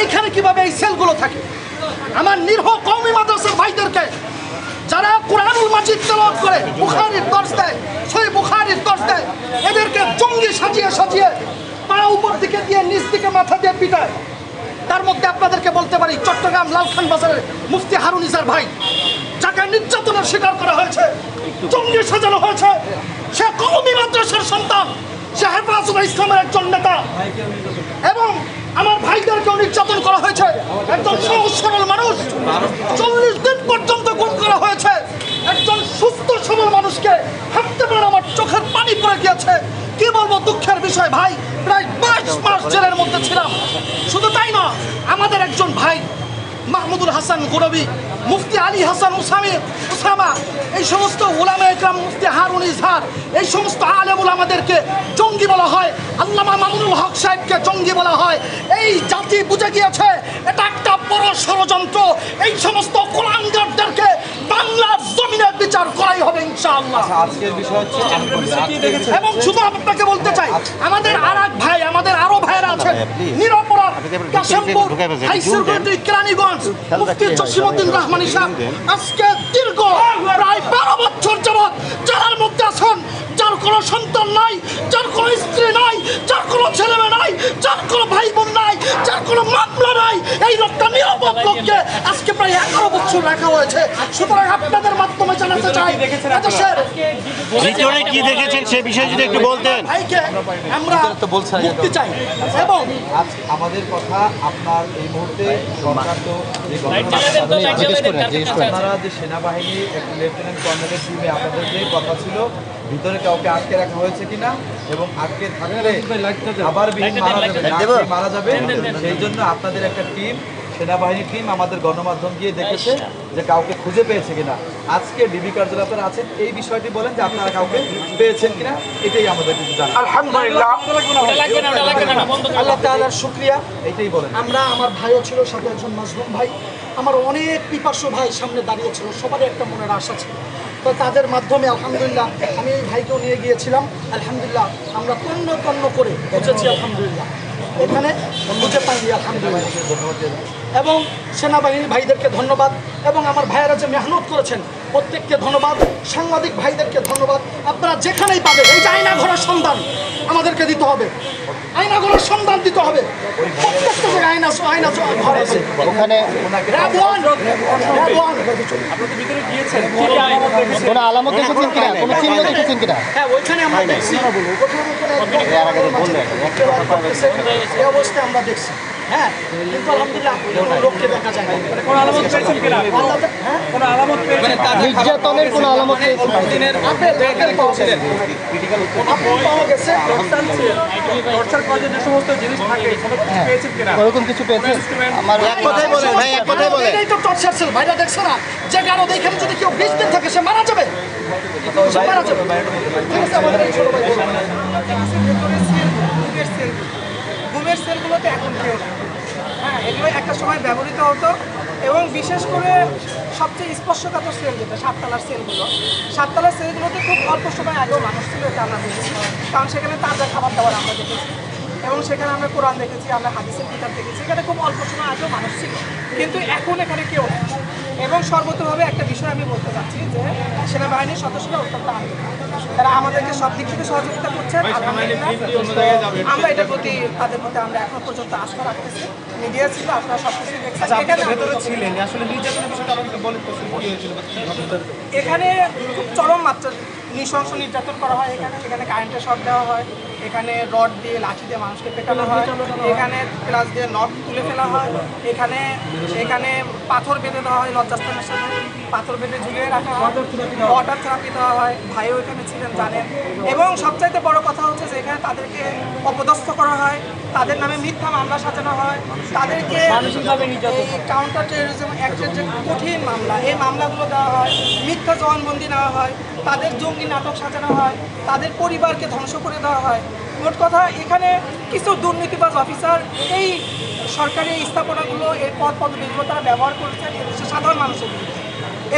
এইখানে কীভাবে এই সেলগুলো থাকে? আমার নির্হ কওমি মাদ্রাসার ভাইদেরকে যারা কোরআনুল মাজিদ তেলাওয়াত করে, বুখারীর দর্শ দেয় সই বুখারীর দর্শ দেয়, এদেরকে জঙ্গি সাজিয়ে সাজিয়ে পা উপর দিকে দিয়ে, নিচ দিকে মাথা দিয়ে পিটায়। তার মধ্যে আপনাদেরকে বলতে পারি, চট্টগ্রাম লালখান বাজারের মুফতি হারুন ইসার ভাই, যাকে নির্যাতনের শিকার করা হয়েছে, জঙ্গি সাজানো হয়েছে, সে কওমি মাদ্রাসার সন্তান, সে হেফাজত ইসলামের একজন নেতা। এবং আমার নির্যাতন করা হয়েছে। একজন সহজ সরল মানুষ চল্লিশ দিন পর্যন্ত গুম করা হয়েছে। একজন সুস্থ, সবল মানুষকে হাঁটতে পারে আমার চোখের পানি পড়ে গিয়েছে। কি বলব দুঃখের বিষয় ভাই? প্রায় বাইশ মাস জেলের মধ্যে ছিলাম। শুধু তাই না, আমাদের একজন ভাই, মাহমুদুল হাসান গুরবি, মুফতি আলী হাসান উসামি, উসামা, এই সমস্ত ওলামা একরাম মুফতি হারুন ইজহার, এই সমস্ত আলেমুল আমাদেরকে জঙ্গি বলা হয়। আল্লামা মামুনুল হক সাহেবকে জঙ্গি বলা হয়। জাতি গিয়েছে। এটা একটা বড় ষড়যন্ত্র। এই সমস্ত কোরআনগারদেরকে বাংলার জমিনের বিচার করাই হবে ইনশাআল্লাহ। আজকের বিষয় হচ্ছে বিষয় এবং শুধু আপনাকে বলতে চাই আমাদের আর এক ভাই আমাদের আরও ভাইরা আছেন নিরপরাধ কাশিমপুর হাইসুরগঞ্জ কেরানীগঞ্জ মুফতি জসিমউদ্দিন রহমানি সাহেব আজকে দীর্ঘ প্রায় বারো বছর যাবৎ জেলার মধ্যে আছেন যার কোনো সন্তান নাই যার কোনো স্ত্রী নাই যার কোনো ছেলে মেয়ে নাই যার কোনো ভাই বোন নাই যার কোনো মামলা নাই এই লোকটা নিরাপদ লোককে আজকে প্রায় এগারো বছর রাখা হয়েছে। সুতরাং আপনাদের মাধ্যমে জানাতে চাই ভিতরে কি দেখেছেন সে বিষয়ে যদি একটু বলতেন। আমরা বলছেন মুক্তি চাই। এবং আমাদের কথা আপনার এই মুহূর্তে সরকার তো যে আপনারা যে সেনাবাহিনী লেফটেন্যান্ট কর্নেলের টিমে আপনাদের যে কথা ছিল ভিতরে কাউকে আটকে রাখা হয়েছে কিনা এবং আটকে থাকলে আবার মারা যাবে মারা যাবে সেই জন্য আপনাদের একটা টিম সেনাবাহিনীর টিম আমাদের গণমাধ্যম গিয়ে দেখেছে যে কাউকে খুঁজে পেয়েছে কিনা। আজকে ডিবি কার্যালয় আপনারা আছেন এই বিষয়টি বলেন যে আপনারা কাউকে পেয়েছেন কিনা এটাই আমাদের কিন্তু জানা আলহামদুলিল্লাহ। আল্লাহ তাআলার শুকরিয়া এইটাই বলেন। আমরা আমার ভাইও ছিল সাথে একজন মাজলুম ভাই। আমার অনেক পিপাসু ভাই সামনে দাঁড়িয়ে ছিল সবারই একটা মনের আশা ছিল। তো তাদের মাধ্যমে আলহামদুলিল্লাহ আমি এই ভাইকেও নিয়ে গিয়েছিলাম। আলহামদুলিল্লাহ আমরা তন্ন তন্ন করে বুঝেছি আলহামদুলিল্লাহ। এখানে বুঝে পাইনি আলহামদুলিল্লাহ। এবং সেনাবাহিনী ভাইদেরকে ধন্যবাদ। এবং আমার ভাইয়েরা যে মেহনত করেছেন প্রত্যেককে ধন্যবাদ সাংবাদিক ভাইদেরকে ধন্যবাদ। আপনারা যেখানেই পাবেন এই যে আয়না ঘরের সন্ধান আমাদেরকে দিতে হবে। আয়না ঘরের সন্ধান দিতে হবে। প্রত্যেকটা জায়গায় আয়না আয়না ঘর আছে। ওখানে র্যাব ওয়ান কোনো আলামত দেখেছেন কিনা? কোনো চিহ্ন দেখেছেন কিনা? হ্যাঁ ওইখানে আমরা দেখছি। ওখানে ওখানে। এই অবস্থায় আমরা দেখছি। হ্যাঁ কিন্তু আলহামদুলিল্লাহ লোককে দেখা যায় না আল্লাহ হ্যাঁ নির্যাতনের কোনো আলামত পেয়েছেন? আপেল আপেল পাওয়া গেছে আপেল পাওয়া গেছে ওরকম কিছু পেয়েছেন আমার এক কথাই বলেন ভাই এক কথাই বলেন এটাই তো টর্চার সেল ভাইরা দেখছ না যে কারও এখানে যদি কেউ বিষ দিন থাকে সে মারা যাবে মারা যাবে ঠিক আছে আমাদের এই ছোট ভাই বলুন। ঘুমের সেলগুলোতে এখন কেউ নেই হ্যাঁ এগুলো একটা সময় ব্যবহৃত হতো এবং বিশেষ করে সবচেয়ে স্পর্শকাতর সেল যেটা, সাততলার সেলগুলো সাততলার সেলগুলোতে খুব অল্প সময় আগেও মানুষ ছিল, এটা আমরা দেখেছি। কারণ সেখানে তাজা খাবার দাবার আমরা দেখেছি এবং সেখানে আমরা কোরআন দেখেছি, আমরা হাদিসের কিতাব দেখেছি। এখানে খুব অল্প সময় আগেও মানুষ ছিল। কিন্তু এখন এখানে কেউ নেই। এবং সর্বতভাবে একটা বিষয় আমি বলতে চাচ্ছি যে সেনাবাহিনীর সদস্যরা অত্যন্ত আন্দোলন তারা আমাদেরকে সব দিক থেকে সহযোগিতা করছেন। আমরা এটার প্রতি তাদের মধ্যে আমরা এখন পর্যন্ত আস্থা রাখতেছি। মিডিয়া ছিল আপনারা সব কিছু দেখছেন এখানে এখানে খুব চরম মাত্রার নৃশংস নির্যাতন করা হয় এখানে। এখানে কারেন্টের শর্ট দেওয়া হয় এখানে রড দিয়ে লাঠি দিয়ে মানুষকে পেটানো হয় এখানে প্লাস দিয়ে নট তুলে ফেলা হয় এখানে এখানে পাথর বেঁধে দেওয়া হয় লজ্জাস্থানের সাথে। পাথর বেঁধে ঝুলিয়ে রাখা হয় ওয়াটার থেরাপি দেওয়া হয়। ভাইও এখানে ছিলেন জানেন। এবং সবচাইতে বড় কথা হচ্ছে যে এখানে তাদেরকে অপদস্থ করা হয়। তাদের নামে মিথ্যা মামলা সাজানো হয়। তাদেরকে এই কাউন্টার টেরোরিজম অ্যাক্টের যে কঠিন মামলা এই মামলাগুলো দেওয়া হয়। মিথ্যা জবানবন্দি নেওয়া হয়। তাদের জঙ্গি নাটক সাজানো হয়, তাদের পরিবারকে ধ্বংস করে দেওয়া হয়। মোট কথা, এখানে কিছু দুর্নীতিবাজ অফিসার এই সরকারি স্থাপনাগুলো এই পদ পদবিগুলো তারা ব্যবহার করেছেন এদেশের সাধারণ মানুষের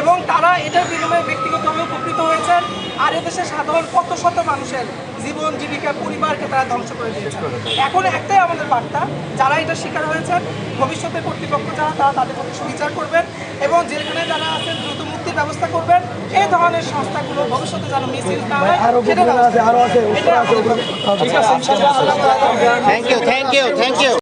এবং তারা এটার বিনিময়ে ব্যক্তিগতভাবে উপকৃত হয়েছেন, আর এদেশে সাধারণ কত শত মানুষের জীবন, জীবিকা, পরিবারকে তারা ধ্বংস করে দিয়েছেন। এখন একটাই আমাদের বার্তা, যারা এটা শিকার হয়েছেন, ভবিষ্যতে কর্তৃপক্ষ যারা, তারা তাদের প্রতি সুবিচার করবেন এবং যেখানে যারা আছেন, দ্রুত ব্যবস্থা করবেন। এই ধরনের সংস্থাগুলো ভবিষ্যতে যেন মিস ইউজ না হয় সেটা ব্যবস্থা thank you thank you thank you